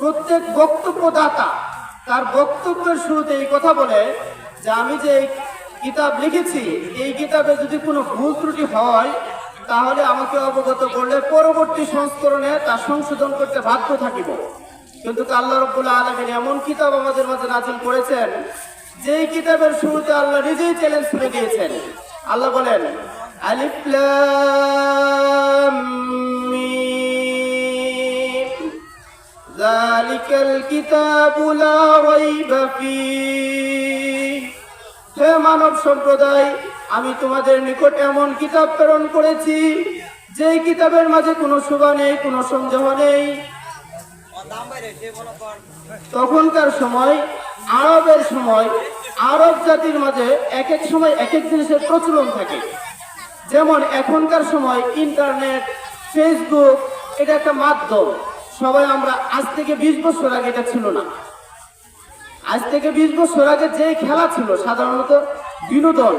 প্রত্যেক বক্তব্যদাতা তার বক্তব্যের শুরুতে এই কথা বলে যে আমি যে কিতাব লিখেছি, এই কিতাবে যদি কোনো ভুল ত্রুটি হয়, তাহলে আমাকে অবগত করলে পরবর্তী সংস্করণে তা সংশোধন করতে বাধ্য থাকিব। কিন্তু আল্লাহ রব্বুল আলমিন এমন কিতাব আমাদের মাঝে নাজিল করেছেন, যেই কিতাবের শুরুতে আল্লাহ নিজেই চ্যালেঞ্জ করে দিয়েছেন। আল্লাহ বলেন, আলিফ ذلك الكتاب لا ريب فيه হে মানব সম্প্রদায় আমি তোমাদের নিকট এমন কিতাব প্রেরণ করেছি যেই কিতাবের মাঝে কোনো শোভা নেই কোনো সন্দেহ নেই তখনকার সময় আরবের সময় আরব জাতির মাঝে এক এক সময় এক এক জিনিসের প্রচলন থাকে যেমন এখনকার সময় ইন্টারনেট ফেসবুক এটা একটা মাধ্যম সবাই আমরা আজ থেকে বিশ বছর আগে এটা ছিল না। আজ থেকে বিশ বছর আগে যে খেলা ছিল, সাধারণত বিনোদন,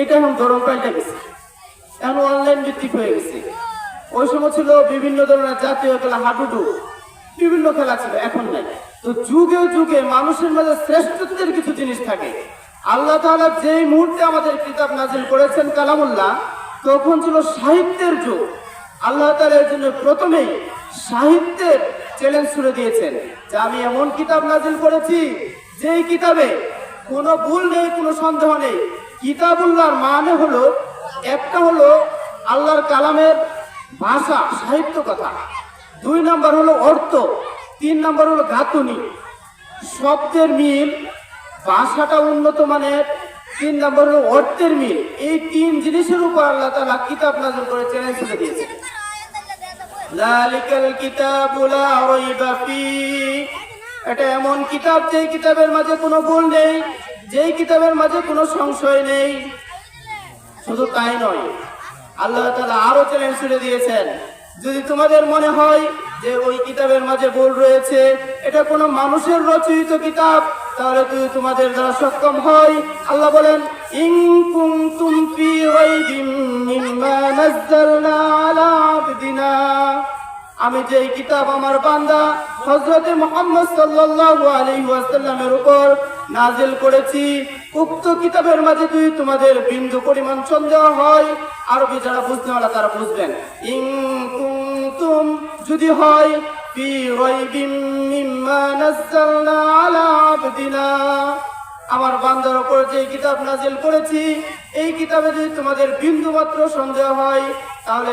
এটা এখন ধরন পাল্টে গেছে। এখন অনলাইন ভিত্তিক হয়ে গেছে। ওই সময় ছিল বিভিন্ন ধরনের জাতীয় খেলা, হাডুডু, বিভিন্ন খেলা ছিল, এখন নাই। তো যুগে যুগে মানুষের মাঝে শ্রেষ্ঠত্বের কিছু জিনিস থাকে। আল্লাহ তাআলা যেই মুহূর্তে আমাদের কিতাব নাজিল করেছেন কালামুল্লাহ, তখন ছিল সাহিত্যের যুগ। আল্লাহ তাআলা এর জন্য প্রথমেই সাহিত্যের চ্যালেঞ্জ ছুড়ে দিয়েছেন যে আমি এমন কিতাব নাজিল করেছি, যেই কিতাবে কোনো ভুল নেই, কোনো সন্দেহ নেই। কিতাবুল্লাহর মানে হলো, একটা হলো আল্লাহর কালামের ভাষা, সাহিত্য কথা। দুই নম্বর হলো অর্থ, তিন নম্বর হলো গাঁথুনি শব্দের মিল, ভাষাটা উন্নত মানের তিন নাম্বার হলো অর্থের মিল। এই তিন জিনিসের উপর আল্লাহ তালা কিতাব নাজিল করে চ্যালেঞ্জ ছুড়ে দিয়েছে। লালিকাল কিতাবু লা রাইবা ফীহ এটা এমন কিতাব যেই কিতাবের মাঝে কোনো ভুল নেই, যেই কিতাবের মাঝে কোনো সংশয় নেই। শুধু তাই নয়, আল্লাহ তাআলা আরও চ্যালেঞ্জ ছুড়ে দিয়েছেন। যদি তোমাদের মনে হয় যে ওই কিতাবের মাঝে ভুল রয়েছে, এটা কোনো মানুষের রচিত কিতাব তাহলে যদি তোমাদের দ্বারা সক্ষম হয়? আল্লাহ বলেন, ইন কুনতুম ফি রাইবিম মিম্মা নাযালনা আমি যে কিতাব আমার বান্দা হযরতে মুহাম্মদ সাল্লাল্লাহু আলাইহি ওয়াসাল্লামের উপর নাজিল করেছি, উক্ত কিতাবের মাঝে যদি তোমাদের বিন্দু পরিমাণ সন্দেহ হয়, আরবি যারা বুঝতে পারে তারা বুঝবেন। ইন কুনতুম যদি হয়, ফি রাইবিম মিম্মা আবদিনা আমার বান্দার উপর যে কিতাব নাজিল করেছি, এই কিতাবে যদি তোমাদের বিন্দু মাত্র সন্দেহ হয়, তাহলে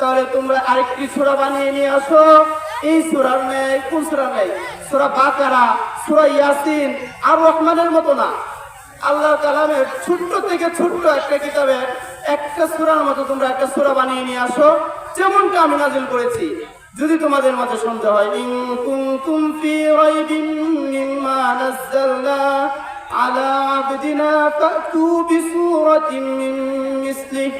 তাহলে তোমরা আরেকটি সূরা বানিয়ে নিয়ে আসো। এই সুরার নেই, কোন সূরা নেই? সূরা বাকারা, সূরা ইয়াসিন আর রহমানের মতো না। আল্লাহ কালামের ছোট্ট থেকে ছোট্ট একটা কিতাবের একটা সুরার মতো তোমরা একটা সূরা বানিয়ে নিয়ে আসো। যেমনটা আমি নাজিল করেছি। যদি তোমাদের মাঝে সন্দেহ হয়, ইন কুনতুম ফি রাইবিন মিম্মা নাযালনা আলা আবদিনা ফাতু বিসূরাতিন মিন মিসলিহ।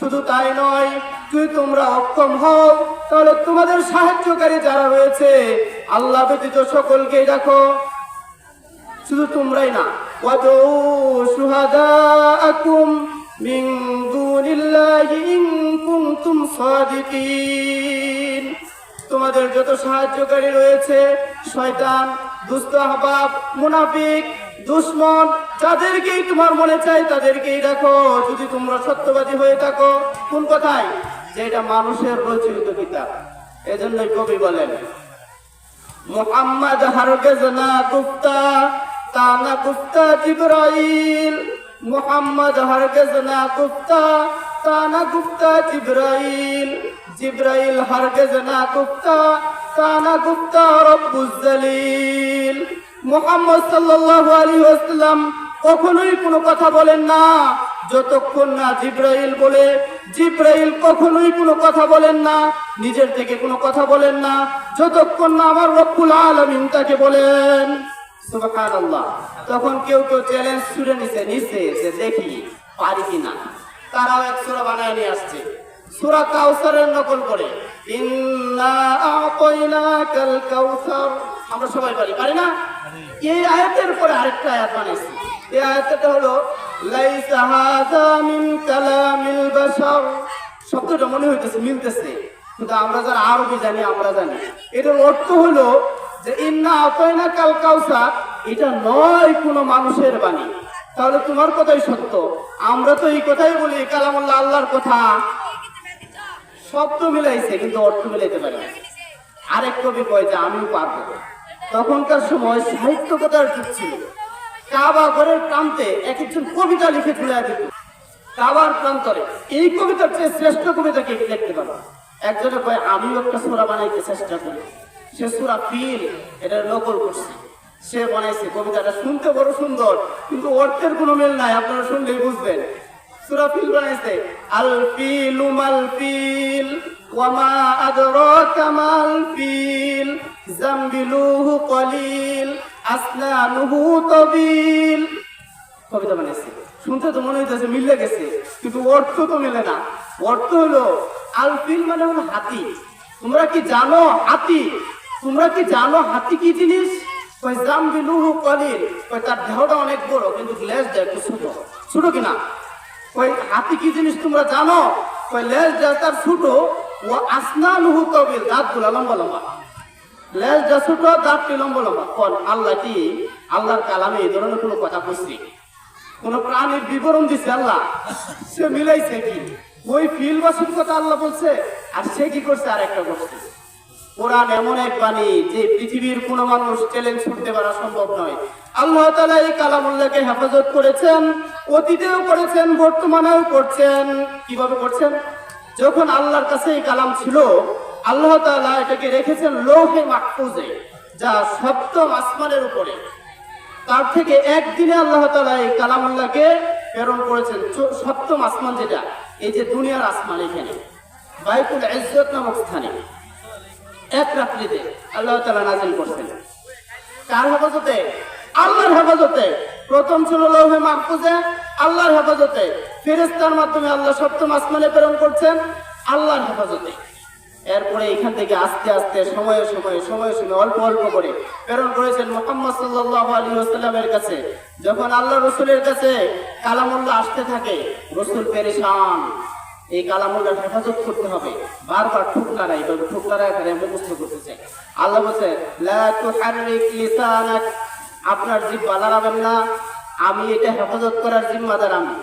শুধু তাই নয়, যদি তোমরা অক্ষম হও, তাহলে তোমাদের সাহায্যকারী যারা রয়েছে, আল্লাহ ব্যতীত সকলকেই দেখো। শুধু তোমরাই না শুহাদাআকুম মিন দুনিল্লাহি ইন কুনতুম সাদিকিন। তোমাদের যত সাহায্যকারী রয়েছে, শয়তান, দুষ্ট আহবাব, মুনাফিক, দুশ্মন, যাদেরকেই তোমার মনে চাই তাদেরকেই দেখো। যদি তোমরা সত্যবাদী হয়ে থাকো, কোন কথায়? যে এটা মানুষের রচিত কিতাব। এজন্যই কবি বলেন, মোহাম্মদ হারগেজ না গুপ্তা, তা না গুপ্তা জিব্রাইল। মোহাম্মদ হারগেজ না গুপ্তা তা না গুপ্তা জিব্রাইল জিব্রাইল হারগেজ না গুপ্তা তা না গুপ্তা রব্বুজ জালিল। মোহাম্মদ সাল্লাল্লাহু আলাইহি ওয়াসাল্লাম কখনোই কোনো কথা বলেন না, যতক্ষণ না জিব্রাইল বলে। জিব্রাইল কখনোই কোনো কথা বলেন না, নিজের থেকে কোনো কথা বলেন না, যতক্ষণ না আমার রব্বুল আলামিন তাকে বলেন। তখন কেউ কেউ চ্যালেঞ্জ ছুড়ে নিছে নিছে যে দেখি পারি কিনা। তারাও এক সুরা বানায় নিয়ে আসছে। সূরা কাউসারের নকল করে। আমরা সবাই পারি পারি না? এই আয়াতের পরে আরেকটা আয়াত বানাইছি। এই আয়াতটা হলো শব্দটা মনে হইতেছে, মিলতেছে। কিন্তু আমরা যারা আরবি জানি, আমরা জানি। এটার অর্থ হলো যে, ইন্না কাল কাউসা এটা নয় কোনো মানুষের বাণী। তাহলে তোমার কথাই সত্য। আমরা তো এই কথাই বলি কালামুল্লাহ আল্লাহর কথা। শব্দ মিলাইছে, কিন্তু অর্থ মিলাইতে পারে আরেক কবি কয় যে, আমিও পারব তখনকার সময় সাহিত্য কথার যুগ ছিল। কাবা ঘরের প্রান্তে এক একজন কবিতা লিখে তুলে দিত। কাবার প্রান্তরে এই কবিতার চেয়ে শ্রেষ্ঠ কবিতা কে লিখতে পারব একজনে কয়, আমিও একটা সুরা বানাইতে চেষ্টা করি। সে সুরা ফিল, এটা নকল করছে। সে বানাইছে, কবিতাটা শুনতে বড় সুন্দর, কিন্তু অর্থের কোনো মেল নাই, আপনারা শুনলেই বুঝবেন। সূরা ফিল বানাইছে আল ফিলু মাল ফিল ওয়ামা আদরাকা মাল ফিল জামবিলুহু কলিল আসনানুহু তাবিল। কবিতা বানাইছে। শুনতে তো মনে হইতেছে মিলে গেছে, কিন্তু অর্থ তো মেলে না। অর্থ হলো আল ফিল মানে হলো হাতি। তোমরা কি জানো হাতি? তোমরা কি জানো হাতি কি জিনিস? কই তার দেহটা অনেক কিন্তু কিনা? কই কি জিনিস তোমরা তার ও আসনানুহু তবিল দাঁতগুলা লম্বা। লম্বা দাঁতটি লম্বা লম্বা। কোন আল্লাহ কি? আল্লাহর কালামে এই ধরনের কোনো কথা বলছি কোন প্রাণীর বিবরণ দিচ্ছে আল্লাহ? সে মিলাইছে কি? ওই ফিল বাসুর কথা আল্লাহ বলছে, আর সে কি করছে? আর একটা করছে কোরআন এমন এক বাণী যে পৃথিবীর কোনো মানুষ চ্যালেঞ্জ করতে পারা সম্ভব নয়। আল্লাহ তালা এই কালামুল্লাহকে হেফাজত করেছেন, অতীতেও করেছেন, বর্তমানেও করছেন। কীভাবে করছেন? যখন আল্লাহর কাছে এই কালাম ছিল, আল্লাহ তাআলা এটাকে রেখেছেন লৌহে মাহফুজে, যা সপ্তম আসমানের উপরে। তার থেকে একদিনে আল্লাহ তালা এই কালামুল্লাহকে প্রেরণ করেছেন সপ্তম আসমান যেটা, এই যে দুনিয়ার আসমান এখানে বাইকুল ইজ্জত নামক স্থানে। এক রাত্রিতে আল্লাহ তাআলা নাজিল করছেন। কার হেফাজতে? আল্লাহর হেফাজতে। প্রথম ছিল লৌহে মাহফুজে, আল্লাহর হেফাজতে। ফেরেস্তার মাধ্যমে আল্লাহ সপ্তম আসমানে প্রেরণ করছেন, আল্লাহর হেফাজতে। এরপরে এখান থেকে আস্তে আস্তে, সময়ে সময়ে সময়ে সময়ে, অল্প অল্প করে প্রেরণ করেছেন মোহাম্মদ সাল্লাহ আলী আসসালামের কাছে। যখন আল্লাহ রসুলের কাছে কালামুল্লাহ আসতে থাকে, রসুল পেরেশান এই কালামুল্লাহ হেফাজত করতে হবে। বারবার ঠুকলারা এইভাবে ঠুকলারা এখানে মুখস্থ করতেছে। আল্লাহ বলছে আপনার জিহ্বা লড়াবেন না আমি এটা হেফাজত করার জিম্মাদার আমি।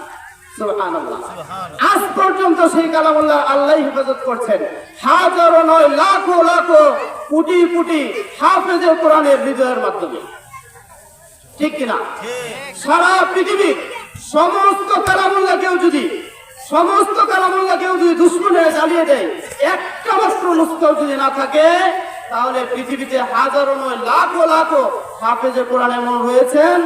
আজ পর্যন্ত সেই কালামুল্লাহ আল্লাহ হেফাজত করছেন। হাজারো নয় লাখো লাখো কোটি কোটি হাফেজে কোরআনের হৃদয়ের মাধ্যমে। ঠিক কিনা? সারা পৃথিবীর সমস্ত কালামুল্লাহ কেউ যদি সমস্ত কালামুল্লাহ কেউ যদি দুশ্মনে চালিয়ে দেয়, একটা মাত্র নুস্কাও যদি না থাকে, তাহলে পৃথিবীতে হাজারো নয়, লাখো লাখো হাফেজে কোরআন এমন রয়েছেন